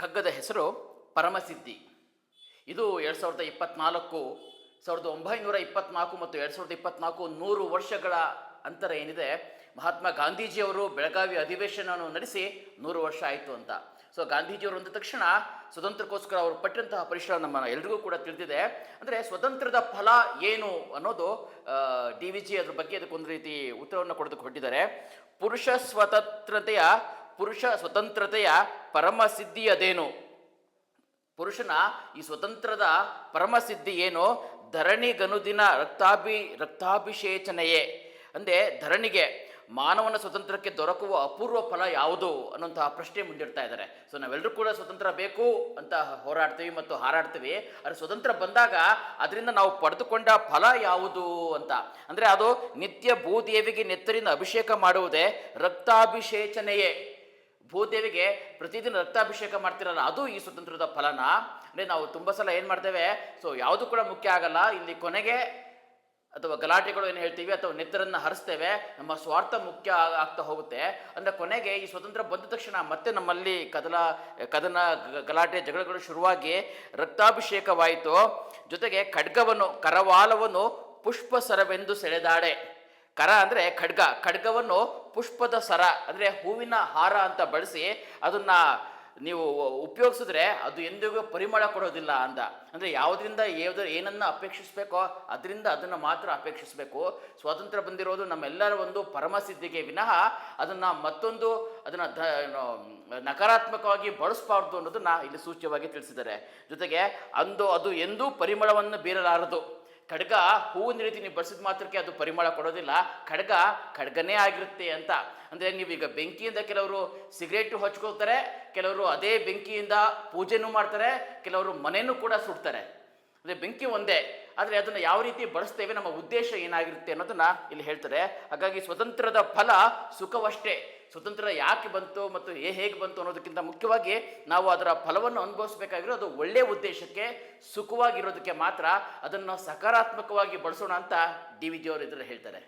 ಕಗ್ಗದ ಹೆಸರು ಪರಮಸಿದ್ಧಿ. ಇದು ಎರಡು ಸಾವಿರದ ಇಪ್ಪತ್ನಾಲ್ಕು, ಸಾವಿರದ ಒಂಬೈನೂರ ಇಪ್ಪತ್ನಾಲ್ಕು ಮತ್ತು ಎರಡು ಸಾವಿರದ ಇಪ್ಪತ್ನಾಲ್ಕು ನೂರು ವರ್ಷಗಳ ಅಂತರ ಏನಿದೆ, ಮಹಾತ್ಮ ಗಾಂಧೀಜಿಯವರು ಬೆಳಗಾವಿ ಅಧಿವೇಶನವನ್ನು ನಡೆಸಿ ನೂರು ವರ್ಷ ಆಯಿತು ಅಂತ. ಸೊ ಗಾಂಧೀಜಿಯವರು ಅಂದ ತಕ್ಷಣ ಸ್ವತಂತ್ರಕ್ಕೋಸ್ಕರ ಅವರು ಪಟ್ಟಂತಹ ಪರಿಶ್ರಮ ನಮ್ಮ ಎಲ್ರಿಗೂ ಕೂಡ ತಿಳಿದಿದೆ. ಅಂದರೆ ಸ್ವತಂತ್ರದ ಫಲ ಏನು ಅನ್ನೋದು ಡಿ ವಿ ಜಿ ಅದ್ರ ಬಗ್ಗೆ ಅದಕ್ಕೊಂದು ರೀತಿ ಉತ್ತರವನ್ನು ಕೊಡೋದಕ್ಕೆ ಹೊರಟಿದ್ದಾರೆ. ಪುರುಷ ಸ್ವತಂತ್ರತೆಯ ಪುರುಷ ಸ್ವತಂತ್ರತೆಯ ಪರಮಸಿದ್ಧಿ ಸಿದ್ಧಿಯದೇನು ಪುರುಷನ ಈ ಸ್ವತಂತ್ರದ ಪರಮಸಿದ್ಧಿ ಏನು? ಧರಣಿಗನುದಿನ ರಕ್ತಾಭಿ, ರಕ್ತಾಭಿಷೇಚನೆಯೇ. ಅಂದರೆ ಧರಣಿಗೆ ಮಾನವನ ಸ್ವತಂತ್ರಕ್ಕೆ ದೊರಕುವ ಅಪೂರ್ವ ಫಲ ಯಾವುದು ಅನ್ನುವಂತಹ ಪ್ರಶ್ನೆ ಮುಂದಿಡ್ತಾ ಇದ್ದಾರೆ. ಸೊ ನಾವೆಲ್ಲರೂ ಕೂಡ ಸ್ವತಂತ್ರ ಬೇಕು ಅಂತ ಹೋರಾಡ್ತೀವಿ ಮತ್ತು ಹಾರಾಡ್ತೀವಿ. ಆದರೆ ಸ್ವತಂತ್ರ ಬಂದಾಗ ಅದರಿಂದ ನಾವು ಪಡೆದುಕೊಂಡ ಫಲ ಯಾವುದು ಅಂತ. ಅಂದರೆ ಅದು ನಿತ್ಯ ಭೂದೇವಿಗೆ ನೆತ್ತರಿಂದ ಅಭಿಷೇಕ ಮಾಡುವುದೇ ರಕ್ತಾಭಿಷೇಚನೆಯೇ. ಭೂದೇವಿಗೆ ಪ್ರತಿದಿನ ರಕ್ತಾಭಿಷೇಕ ಮಾಡ್ತಿರಲ್ಲ, ಅದು ಈ ಸ್ವತಂತ್ರದ ಫಲನ. ಅಂದರೆ ನಾವು ತುಂಬ ಸಲ ಏನು ಮಾಡ್ತೇವೆ, ಸೊ ಯಾವುದು ಕೂಡ ಮುಖ್ಯ ಆಗಲ್ಲ. ಇಲ್ಲಿ ಕೊನೆಗೆ ಅಥವಾ ಗಲಾಟೆಗಳು ಏನು ಹೇಳ್ತೀವಿ, ಅಥವಾ ನೆತ್ತರನ್ನು ಹರಿಸ್ತೇವೆ, ನಮ್ಮ ಸ್ವಾರ್ಥ ಮುಖ್ಯ ಆಗ್- ಆಗ್ತಾ ಹೋಗುತ್ತೆ. ಅಂದರೆ ಕೊನೆಗೆ ಈ ಸ್ವತಂತ್ರ ಬಂದ ತಕ್ಷಣ ಮತ್ತೆ ನಮ್ಮಲ್ಲಿ ಕದಲ, ಕದನ ಗಲಾಟೆ, ಜಗಳಗಳು ಶುರುವಾಗಿ ರಕ್ತಾಭಿಷೇಕವಾಯಿತು. ಜೊತೆಗೆ ಖಡ್ಗವನ್ನು, ಕರವಾಲವನ್ನು ಪುಷ್ಪ ಸರವೆಂದು ಸೆಳೆದಾಡೆ ಕರ ಅಂದರೆ ಖಡ್ಗ. ಖಡ್ಗವನ್ನು ಪುಷ್ಪದ ಸರ ಅಂದರೆ ಹೂವಿನ ಹಾರ ಅಂತ ಬಳಸಿ ಅದನ್ನ ನೀವು ಉಪಯೋಗಿಸಿದ್ರೆ ಅದು ಎಂದಿಗೂ ಪರಿಮಳ ಕೊಡೋದಿಲ್ಲ ಅಂದ ಅಂದರೆ ಯಾವುದರಿಂದ ಯಾವ್ದು ಏನನ್ನ ಅಪೇಕ್ಷಿಸಬೇಕೋ ಅದರಿಂದ ಅದನ್ನು ಮಾತ್ರ ಅಪೇಕ್ಷಿಸಬೇಕು. ಸ್ವಾತಂತ್ರ್ಯ ಬಂದಿರೋದು ನಮ್ಮೆಲ್ಲರ ಒಂದು ಪರಮಸಿದ್ಧಿಗೆ ವಿನಃ ಅದನ್ನು ಮತ್ತೊಂದು ಅದನ್ನು ಧ ನಕಾರಾತ್ಮಕವಾಗಿ ಬಳಸಬಾರ್ದು ಅನ್ನೋದನ್ನ ಇಲ್ಲಿ ಸೂಚ್ಯವಾಗಿ ತಿಳಿಸಿದ್ದಾರೆ. ಜೊತೆಗೆ ಅಂದು ಅದು ಎಂದೂ ಪರಿಮಳವನ್ನು ಬೀರಲಾರದು. ಖಡ್ಗ ಹೂವಿನ ರೀತಿ ನೀವು ಬಳಸಿದ ಮಾತ್ರಕ್ಕೆ ಅದು ಪರಿಮಳ ಕೊಡೋದಿಲ್ಲ. ಖಡ್ಗ ಖಡ್ಗನೇ ಆಗಿರುತ್ತೆ ಅಂತ. ಅಂದರೆ ನೀವೀಗ ಬೆಂಕಿಯಿಂದ ಕೆಲವರು ಸಿಗರೇಟು ಹಚ್ಕೊಳ್ತಾರೆ, ಕೆಲವರು ಅದೇ ಬೆಂಕಿಯಿಂದ ಪೂಜೆನೂ ಮಾಡ್ತಾರೆ, ಕೆಲವರು ಮನೆಯೂ ಕೂಡ ಸುಡ್ತಾರೆ. ಅಂದರೆ ಬೆಂಕಿ ಒಂದೇ, ಆದರೆ ಅದನ್ನು ಯಾವ ರೀತಿ ಬಳಸ್ತೇವೆ ನಮ್ಮ ಉದ್ದೇಶ ಏನಾಗಿರುತ್ತೆ ಅನ್ನೋದನ್ನ ಇಲ್ಲಿ ಹೇಳ್ತಾರೆ. ಹಾಗಾಗಿ ಸ್ವತಂತ್ರದ ಫಲ ಸುಖವಷ್ಟೇ. ಸ್ವತಂತ್ರ ಯಾಕೆ ಬಂತು ಮತ್ತು ಏ ಹೇಗೆ ಬಂತು ಅನ್ನೋದಕ್ಕಿಂತ ಮುಖ್ಯವಾಗಿ ನಾವು ಅದರ ಫಲವನ್ನು ಅನುಭವಿಸಬೇಕಾಗಿರೋದು ಒಳ್ಳೆಯ ಉದ್ದೇಶಕ್ಕೆ, ಸುಖವಾಗಿರೋದಕ್ಕೆ ಮಾತ್ರ ಅದನ್ನು ಸಕಾರಾತ್ಮಕವಾಗಿ ಬಳಸೋಣ ಅಂತ ಡಿ ವಿ ಜಿಯವರು ಇದರಲ್ಲಿ ಹೇಳ್ತಾರೆ.